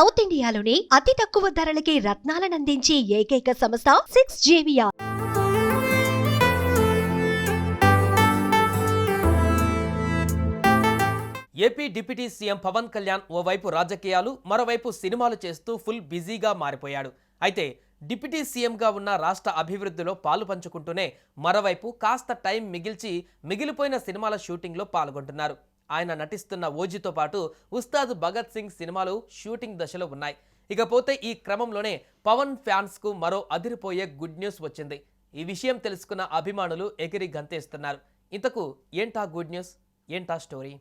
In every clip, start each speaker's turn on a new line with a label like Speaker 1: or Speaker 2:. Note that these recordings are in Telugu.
Speaker 1: సౌత్ ఇండియాలోని అతి తక్కువ ధరలకి రత్నాలనందించే ఏకైక సంస్థ six జేవియా
Speaker 2: AP deputy CM Pawan Kalyan ఓవైపు రాజకీయాలు మరోవైపు సినిమాలు చేస్తూ ఫుల్ బిజీగా మారిపోయాడు. అయితే డిప్యూటీ సీఎంగా ఉన్న రాష్ట్ర అభివృద్ధిలో పాలు పంచుకుంటూనే మరోవైపు కాస్త టైం మిగిల్చి మిగిలిపోయిన సినిమాల షూటింగ్లో పాల్గొంటున్నారు. ఆయన నటిస్తున్న ఓజీతో పాటు ఉస్తాద్ భగత్ సింగ్ సినిమాలు షూటింగ్ దశలో ఉన్నాయి. ఇకపోతే ఈ క్రమంలోనే పవన్ ఫ్యాన్స్కు మరో అదిరిపోయే గుడ్ న్యూస్ వచ్చింది. ఈ విషయం తెలుసుకున్న అభిమానులు ఎగిరి గంతేస్తున్నారు. ఇంతకు ఏంటా గుడ్ న్యూస్? ఏంటా story?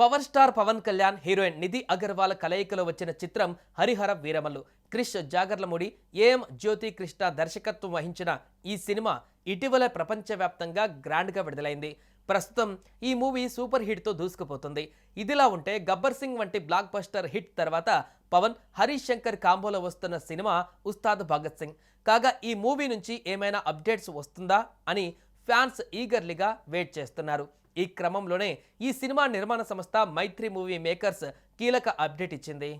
Speaker 2: Power star Pawan Kalyan heroine Nidhi Agarwal కలయికలో వచ్చిన చిత్రం హరిహర వీరమల్లు. క్రిష్ జాగర్లముడి ఏఎం జ్యోతి కృష్ణ దర్శకత్వం వహించిన ఈ సినిమా ఇటీవల ప్రపంచవ్యాప్తంగా గ్రాండ్గా విడుదలైంది. ప్రస్తుతం ఈ మూవీ సూపర్ హిట్తో దూసుకుపోతుంది. ఇదిలా ఉంటే గబ్బర్ సింగ్ వంటి బ్లాక్ బస్టర్ హిట్ తర్వాత పవన్ హరీష్ శంకర్ కాంబోలో వస్తున్న సినిమా ఉస్తాద్ భగత్ సింగ్. కాగా ఈ మూవీ నుంచి ఏమైనా అప్డేట్స్ వస్తుందా అని ఫ్యాన్స్ ఈగర్లీగా వెయిట్ చేస్తున్నారు. ఈ క్రమంలోనే ఈ సినిమా నిర్మాణ సంస్థ మైత్రి మూవీ మేకర్స్ కీలక అప్డేట్ ఇచ్చింది.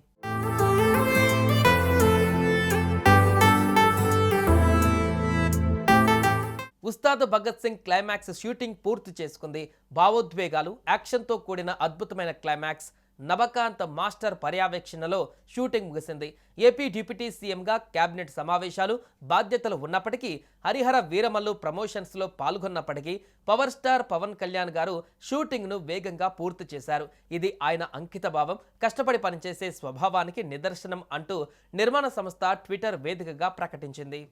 Speaker 2: ఉస్తాద్ భగత్ సింగ్ క్లైమాక్స్ షూటింగ్ పూర్తి చేసుకుంది. భావోద్వేగాలు యాక్షన్తో కూడిన అద్భుతమైన క్లైమాక్స్ నవకాంత్ మాస్టర్ పర్యవేక్షణలో షూటింగ్ ముగిసింది. ఏపీ డిప్యూటీ సీఎంగా కేబినెట్ సమావేశాలు బాధ్యతలు ఉన్నప్పటికీ హరిహర వీరమల్లు ప్రమోషన్స్లో పాల్గొన్నప్పటికీ పవర్ స్టార్ పవన్ కళ్యాణ్ గారు షూటింగ్ను వేగంగా పూర్తి చేశారు. ఇది ఆయన అంకిత భావం. కష్టపడి పనిచేసే స్వభావానికి నిదర్శనం అంటూ నిర్మాణ సంస్థ ట్విట్టర్ వేదికగా ప్రకటించింది.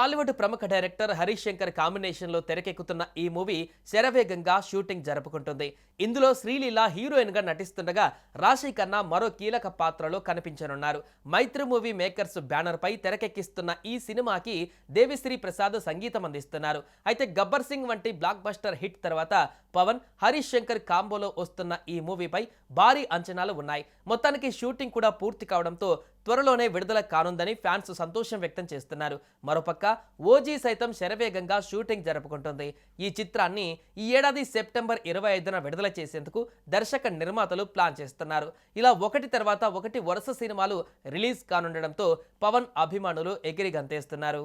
Speaker 2: టాలీవుడ్ ప్రముఖ డైరెక్టర్ హరీష్ శంకర్ కాంబినేషన్లో తెరకెక్కుతున్న ఈ మూవీ శరవేగంగా షూటింగ్ జరుపుకుంటుంది. ఇందులో శ్రీలీల హీరోయిన్గా నటిస్తుండగా రాశి ఖన్నా మరో కీలక పాత్రలో కనిపించనున్నారు. మైత్రి మూవీ మేకర్స్ బ్యానర్పై తెరకెక్కిస్తున్న ఈ సినిమాకి దేవిశ్రీ ప్రసాద్ సంగీతం అందిస్తున్నారు. అయితే గబ్బర్ సింగ్ వంటి బ్లాక్ బస్టర్ హిట్ తర్వాత పవన్ హరీష్ శంకర్ కాంబోలో వస్తున్న ఈ మూవీపై భారీ అంచనాలు ఉన్నాయి. మొత్తానికి షూటింగ్ కూడా పూర్తి కావడంతో త్వరలోనే విడుదల కానుందని ఫ్యాన్స్ సంతోషం వ్యక్తం చేస్తున్నారు. మరోపక్క ఓజీ సైతం శరవేగంగా షూటింగ్ జరుపుకుంటుంది. ఈ చిత్రాన్ని ఈ ఏడాది సెప్టెంబర్ ఇరవై ఐదున విడుదల చేసేందుకు దర్శక నిర్మాతలు ప్లాన్ చేస్తున్నారు. ఇలా ఒకటి తర్వాత ఒకటి వరుస సినిమాలు రిలీజ్ కానుండడంతో పవన్ అభిమానులు ఎగిరి గంతేస్తున్నారు.